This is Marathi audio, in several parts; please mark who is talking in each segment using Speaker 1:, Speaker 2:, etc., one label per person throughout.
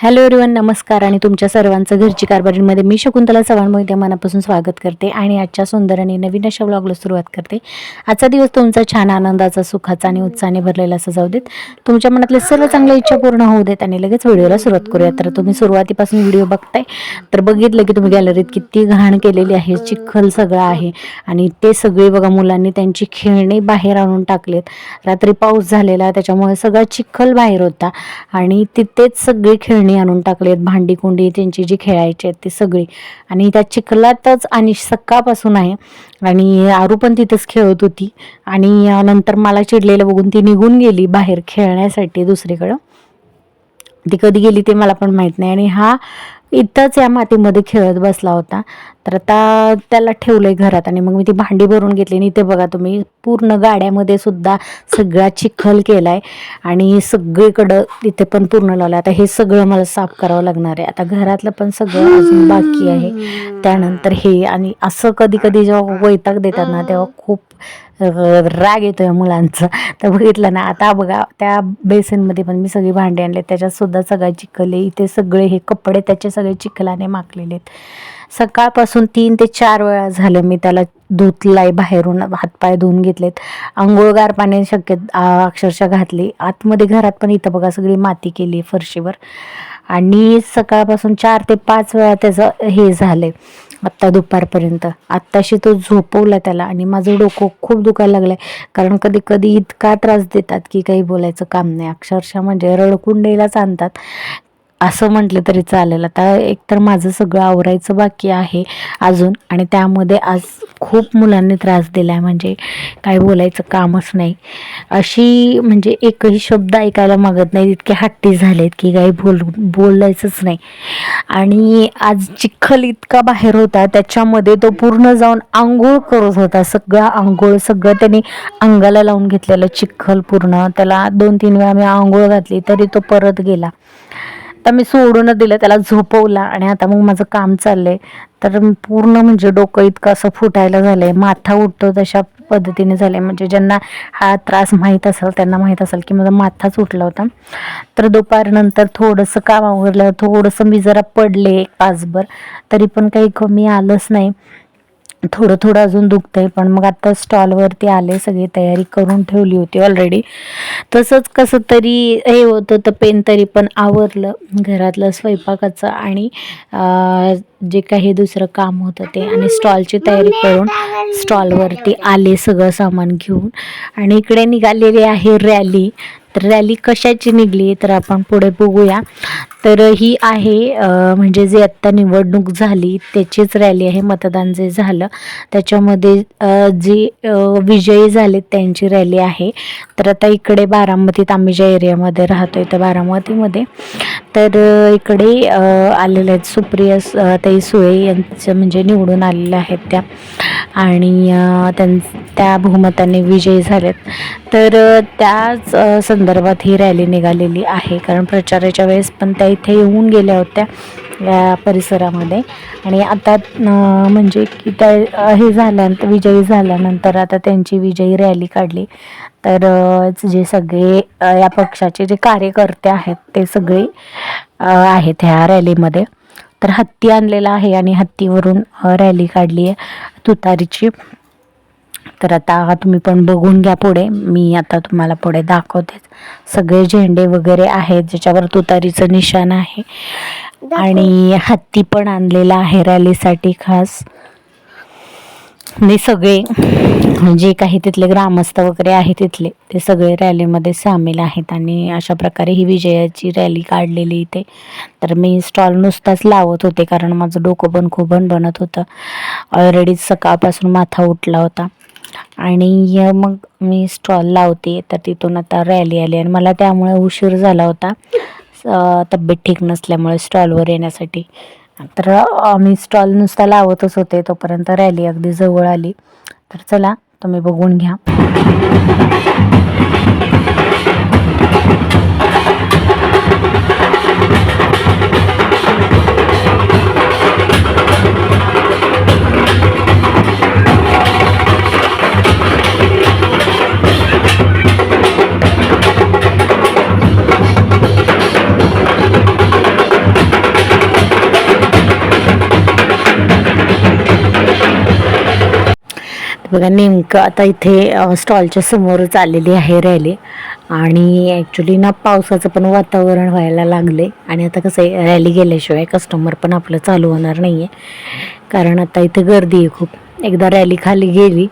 Speaker 1: हॅलो एवरीवन नमस्कार आणि तुमच्या सर्वांचं घरची कारभारीमध्ये मी शकुंतला चव्हाण मोहिते मनापासून स्वागत करते आणि आजच्या सुंदर आणि नवीन अशा ब्लॉगला सुरुवात करते. आजचा दिवस तुमचा छान आनंदाचा सुखाचा आणि उत्साहाने भरलेला असा जाऊ देत. तुमच्या मनातले सर्व चांगल्या इच्छा पूर्ण होऊ देत आणि लगेच व्हिडिओला सुरुवात करूया. तर तुम्ही सुरुवातीपासून व्हिडिओ बघताय तर बघितलं की तुम्ही गॅलरीत किती घाण केलेली आहे चिखल सगळं आहे आणि ते सगळे बघा मुलांनी त्यांची खेळणी बाहेर आणून टाकलेत. रात्री पाऊस झालेला त्याच्यामुळे सगळा चिखल बाहेर होता आणि तिथेच सगळी खेळणी आणून टाकलेत भांडी कुंडी त्यांची जी खेळायची आहेत ती सगळी. आणि त्या चिखलातच आणि सकाळपासून आहे. आणि आरू पण तिथंच खेळत होती. आणि नंतर मला चिडलेलं बघून ती निघून गेली बाहेर खेळण्यासाठी दुसरीकडं. ती कधी गेली ते मला पण माहीत नाही. आणि हा इथंच या मातीमध्ये खेळत बसला होता. तर आता त्याला ठेवलंय घरात आणि मग मी ती भांडी भरून घेतली आणि इथे बघा तुम्ही पूर्ण गाड्यामध्ये सुद्धा सगळा चिखल केलाय आणि सगळीकडं इथे पण पूर्ण लावलं आता हे सगळं मला साफ करावं लागणार आहे. आता घरातलं पण सगळं अजून बाकी आहे. त्यानंतर हे आणि असं कधी कधी जेव्हा वैताग देतात ना तेव्हा खूप राग येतो या मुलांचा. तर बघितलं ना आता बघा त्या बेसिनमध्ये पण मी सगळी भांडी आणले त्याच्यात सुद्धा सगळा चिखल आहे इथे सगळे हे कपडे त्याचे सगळे चिखलाने माखलेले आहेत. सकाळपासून तीन ते चार वेळा झालं मी त्याला धुतलाय बाहेरून हातपाय धुवून घेतलेत. आंघोळगार पाण्याने शक्य अक्षरशः घातली. आतमध्ये घरात पण इथं बघा सगळी माती केली फरशीवर. आणि सकाळपासून चार ते पाच वेळा त्याचं हे झालंय. आत्ता दुपारपर्यंत. आत्ताशी तो झोपवला त्याला आणि माझं डोकं खूप दुखायला लागलं आहे कारण कधी कधी इतका त्रास देतात की काही बोलायचं काम नाही. अक्षरशः म्हणजे रडकुंडेलाच आणतात. असं म्हटलं तरी चालेल. आता एकतर माझं सगळं आवरायचं बाकी आहे अजून आणि त्यामध्ये आज खूप मुलांनी त्रास दिला आहे म्हणजे काय बोलायचं कामच नाही. अशी म्हणजे एकही शब्द ऐकायला मागत नाही इतके हट्टी झालेत की काही बोल बोलायचंच नाही. आणि आज चिखल इतका बाहेर होता. त्याच्यामध्ये तो पूर्ण जाऊन आंघोळ करत होता. सगळा आंघोळ सगळं त्याने अंगाला लावून घेतलेलं चिखल पूर्ण. त्याला दोन तीन वेळा मी आंघोळ घातली तरी तो परत गेला. तर मी सोडूनच दिलं त्याला झोपवला आणि आता मग माझं काम चाललंय. तर पूर्ण म्हणजे डोकं इतकं असं फुटायला झालंय माथा उठतो तशा पद्धतीने झालंय. म्हणजे ज्यांना हा त्रास माहीत असेल त्यांना माहीत असेल की माझा माथाच उठला होता. तर दुपारनंतर थोडंसं काम आवरलं थोडंसं मी जरा पडले एक तासभर तरी पण काही कमी आलंच नाही. थोडं थोडं अजून दुखतंय पण मग आता स्टॉलवरती आले सगळी तयारी करून ठेवली होती ऑलरेडी तसंच कसं तरी हे होतं तर पेन तरी पण आवरलं घरातलं स्वयंपाकाचं आणि जे काही दुसरं काम होतं ते आणि स्टॉलची तयारी करून स्टॉलवरती आले सगळं सामान घेऊन. आणि इकडे निघालेली आहे रॅली तर रॅली कशाची निघली तर आपण पुढे बघूया. तर ही आहे म्हणजे जे आत्ता निवडणूक झाली त्याचीच रॅली आहे मतदान जे झालं त्याच्यामध्ये जे विजयी झाले त्यांची रॅली आहे. तर आता इकडे बारामतीत आम्ही ज्या एरियामध्ये राहतोय त्या बारामतीमध्ये तर इकडे आलेले आलेल्या आहेत सुप्रिया ताई सुळे यांचं म्हणजे निवडून आलेल्या आहेत त्या. आणि त्यां त्या बहुमताने विजयी झालेत. तर त्याच संदर्भात ही रॅली निघालेली आहे. कारण प्रचाराच्या वेळेस पण त्या इथे येऊन गेल्या होत्या या परिसरामध्ये. आणि आता म्हणजे की त्या हे झाल्यानंतर विजयी झाल्यानंतर आता त्यांची विजयी रॅली काढली. तर जे सगळे या पक्षाचे जे कार्यकर्ते आहेत ते सगळे आहेत ह्या रॅलीमध्ये. तर हत्ती आणलेला आहे आणि हत्तीवरून रॅली काढली आहे. तुतारीची तर आता तुम्ही पण बघून घ्या पुढे. मी आता तुम्हाला पुढे दाखवतेच सगळे झेंडे वगैरे आहेत ज्याच्यावर तुतारीचं निशाण आहे. आणि हत्ती पण आणलेला आहे रॅलीसाठी खास. आणि सगळे जे काही तिथले ग्रामस्थ वगैरे आहे तिथले ते सगळे रॅलीमध्ये सामील आहेत. आणि अशा प्रकारे ही विजयाची रॅली काढलेली इथे. तर मी स्टॉल नुसताच लावत होते कारण माझं डोकं पण खूप बनत होतं. ऑलरेडीच सकाळपासून माथा उठला होता. आणि मग मी स्टॉल लावते तर तिथून आता रॅली आली आणि मला त्यामुळे उशीर झाला होता. तब्येत ठीक नसल्यामुळे स्टॉलवर येण्यासाठी. तर आम्ही मी स्टॉल नुसता लावतच होते तोपर्यंत रॅली अगदी जवळ आली. तर चला तुम्ही बघून घ्या.
Speaker 2: बघा नेमकं आता इथे स्टॉलच्या समोरच आलेली आहे रॅली. आणि ॲक्च्युली ना पावसाचं पण वातावरण व्हायला लागले आणि आता कसं आहे रॅली गेल्याशिवाय कस्टमर पण आपलं चालू होणार नाही आहे कारण आता इथे गर्दी आहे खूप. एकदा रॅली खाली गेली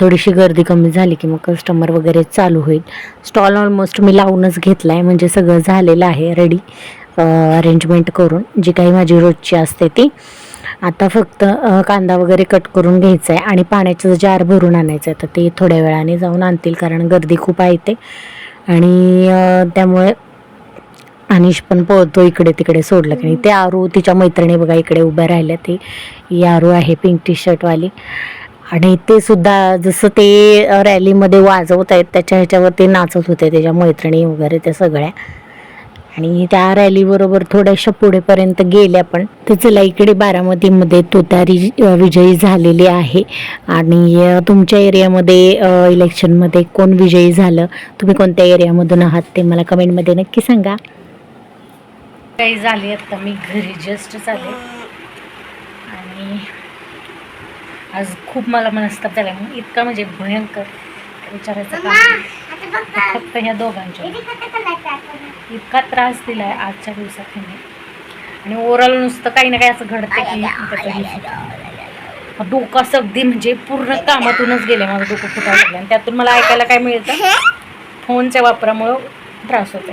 Speaker 2: थोडीशी गर्दी कमी झाली की मग कस्टमर वगैरे चालू होईल. स्टॉल ऑलमोस्ट मी लावूनच घेतला आहे म्हणजे सगळं झालेलं आहे रेडी अरेंजमेंट करून. जी काही माझी रोजची असते ती. आता फक्त कांदा वगैरे कट करून घ्यायचा आहे आणि पाण्याचं जार भरून आणायचं आहे तर ते थोड्या वेळाने जाऊन आणतील कारण गर्दी खूप आहे ते आणि त्यामुळे अनिश पण पळतो इकडे तिकडे सोडलं की नाही ते आरू तिच्या मैत्रिणी बघा इकडे उभ्या राहिल्या ती ही आरू आहे पिंक टी शर्टवाली आणि ते सुद्धा जसं ते रॅलीमध्ये वाजवत आहेत त्याच्या ह्याच्यावर ते नाचत होते त्याच्या मैत्रिणी वगैरे त्या सगळ्या. आणि त्या रॅलीबरोबर थोड्याशा पुढेपर्यंत गेल्या पण तर चला इकडे बारामतीमध्ये तुतारी विजयी झालेली आहे. आणि तुमच्या एरियामध्ये इलेक्शनमध्ये कोण विजयी झालं? तुम्ही कोणत्या एरियामधून आहात ते मला कमेंटमध्ये नक्की सांगा. काही झाले आता मी घरी जस्ट झाले. आणि आज खूप मला मनस्ताप झाला. मग इतका म्हणजे भयंकर. विचारायचं काम. फक्त ह्या दोघांच्या. इतका त्रास दिलाय आजच्या दिवसात ह्यांनी आणि ओव्हरऑल नुसतं काही ना काही असं घडतं की. डोकं असं अगदी म्हणजे पूर्ण कामातूनच गेले माझं डोकं फुटायला लागलं. आणि त्यातून मला ऐकायला काय मिळतं? फोनच्या वापरामुळं त्रास होते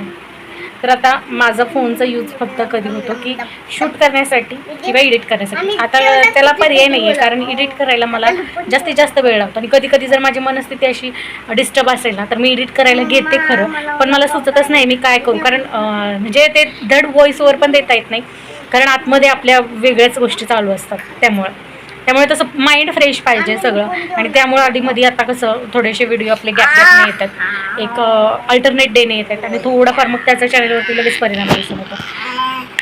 Speaker 2: तर आता माझा फोनचा यूज फक्त कधी होतो की शूट करण्यासाठी किंवा एडिट करण्यासाठी. आता त्याला पर्याय नाही आहे कारण एडिट करायला मला जास्तीत जास्त वेळ लागतो. आणि कधी कधी जर माझी मनस्थिती अशी डिस्टर्ब असेल ना तर मी एडिट करायला घेते खरं. पण मला सुचतच नाही मी काय करू. कारण म्हणजे ते धड व्हॉइसवर पण देता येत नाही. कारण आतमध्ये आपल्या वेगळ्याच गोष्टी चालू असतात. त्यामुळं. त्यामुळे तसं माइंड फ्रेश पाहिजे सगळं. आणि त्यामुळे आधीमध्ये आता कसं थोडेसे व्हिडिओ आपले गॅप गॅपने येतात. एक अल्टरनेट डेने येतात. आणि थोडंफार मग त्याच्या चॅनलवरती लगेच परिणाम दिसून होतो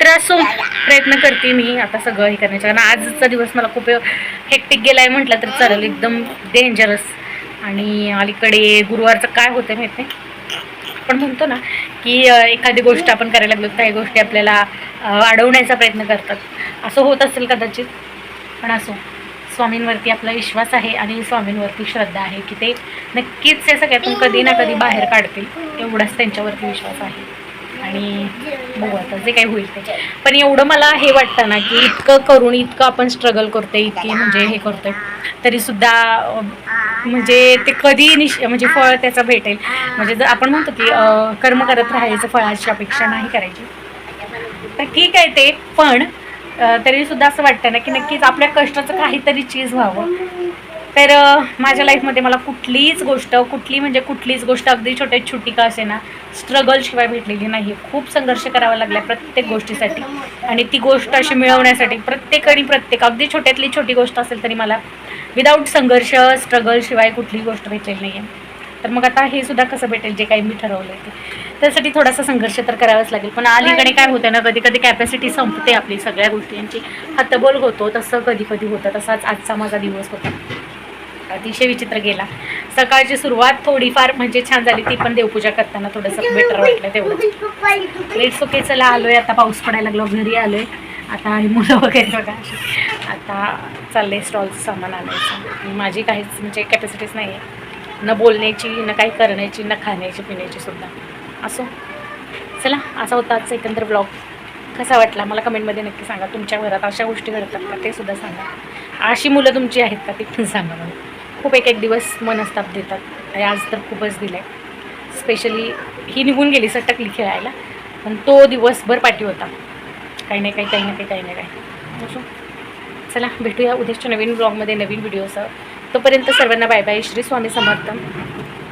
Speaker 2: तर असो प्रयत्न करते मी आता सगळं हे करण्याचा. कारण आजचा दिवस मला खूप हेक्टिक गेला आहे म्हटलं तर चालेल एकदम डेंजरस आणि अलीकडे गुरुवारचं काय होतं माहिती आहे? आपण म्हणतो ना की एखादी गोष्ट आपण करायला लागलो काही गोष्टी आपल्याला अडवण्याचा प्रयत्न करतात. असं होत असेल कदाचित. पण असो. स्वामींवरती आपला विश्वास आहे आणि स्वामींवरती श्रद्धा आहे की ते नक्कीच या सगळ्यातून कधी ना कधी बाहेर काढतील. एवढाच त्यांच्यावरती विश्वास आहे. आणि बघू आता जे काही होईल ते. पण एवढं मला हे वाटतं ना की इतकं करून इतकं आपण स्ट्रगल करतोय इतकी म्हणजे हे करतोय तरीसुद्धा म्हणजे ते कधी निश म्हणजे फळ त्याचं भेटेल. म्हणजे जर आपण म्हणतो की कर्म करत राहायचं फळाची अपेक्षा नाही करायची. तर ठीक आहे ते. पण तरीसुद्धा तरी सुद्धा असं वाटतं ना की नक्कीच आपल्या कष्टाचं काहीतरी चीज व्हावं. तर माझ्या लाईफमध्ये मला कुठलीच गोष्ट कुठली म्हणजे कुठलीच गोष्ट अगदी छोट्यात छोटी का असे ना स्ट्रगलशिवाय भेटलेली नाही खूप संघर्ष करावा लागला प्रत्येक गोष्टीसाठी. आणि ती गोष्ट अशी मिळवण्यासाठी प्रत्येक आणि प्रत्येक अगदी छोट्यातली छोटी गोष्ट असेल तरी मला विदाऊट संघर्ष स्ट्रगलशिवाय कुठलीही गोष्ट भेटलेली नाही आहे तर मग आता हे सुद्धा कसं भेटेल? जे काही मी ठरवलं ते. त्यासाठी थोडासा संघर्ष तर करावाच लागेल. पण अलीकडे काय होतं ना कधी कधी कॅपॅसिटी संपते आपली सगळ्या गोष्टींची. हतबल होतो तसं कधी कधी होतं तसाच आजचा माझा दिवस होता. अतिशय विचित्र गेला. सकाळची सुरुवात थोडीफार म्हणजे छान झाली ती पण देवपूजा करताना थोडंसं बेटर वाटलं तेवढं लेट्स ओके चला आलोय आता पाऊस पडायला लागलो घरी आलोय. आता मुलं वगैरे बघा. आता चाललंय स्टॉलचं सामान आणायचं. आणि माझी काहीच म्हणजे कॅपॅसिटीच नाही आहे न बोलण्याची न काही करण्याची न खाण्याची पिण्याची सुद्धा. असो. चला असा होता आजचा एकंदर ब्लॉग कसा वाटला? मला कमेंटमध्ये नक्की सांगा. तुमच्या घरात अशा गोष्टी घडतात का? ते सुद्धा सांगा. अशी मुलं तुमची आहेत का? ते पण सांगा मला. खूप एक एक दिवस मनस्ताप देतात. आणि आज तर खूपच दिलं आहे स्पेशली ही निघून गेली सटकली खेळायला. पण तो दिवसभर पाठी होता. काही नाही काही काही ना काही काही ना काही. असो. चला भेटूया उद्याच्या नवीन ब्लॉगमध्ये नवीन व्हिडिओसह तोपर्यंत सर्वांना बाय बाय श्री स्वामी समर्थ.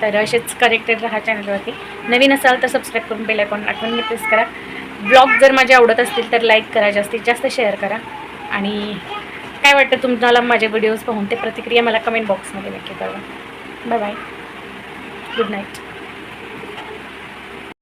Speaker 2: तर असेच कनेक्टेड राहा चॅनलवरती नवीन असाल तर सबस्क्राईब करून बेल आयकॉन आठवणीने प्रेस करा. ब्लॉग जर माझे आवडत असतील तर लाईक करा जास्तीत जास्त शेअर करा. आणि काय वाटतं तुम्हाला माझे व्हिडिओज पाहून ते प्रतिक्रिया मला कमेंट बॉक्समध्ये नक्की कळवा. Bye bye good night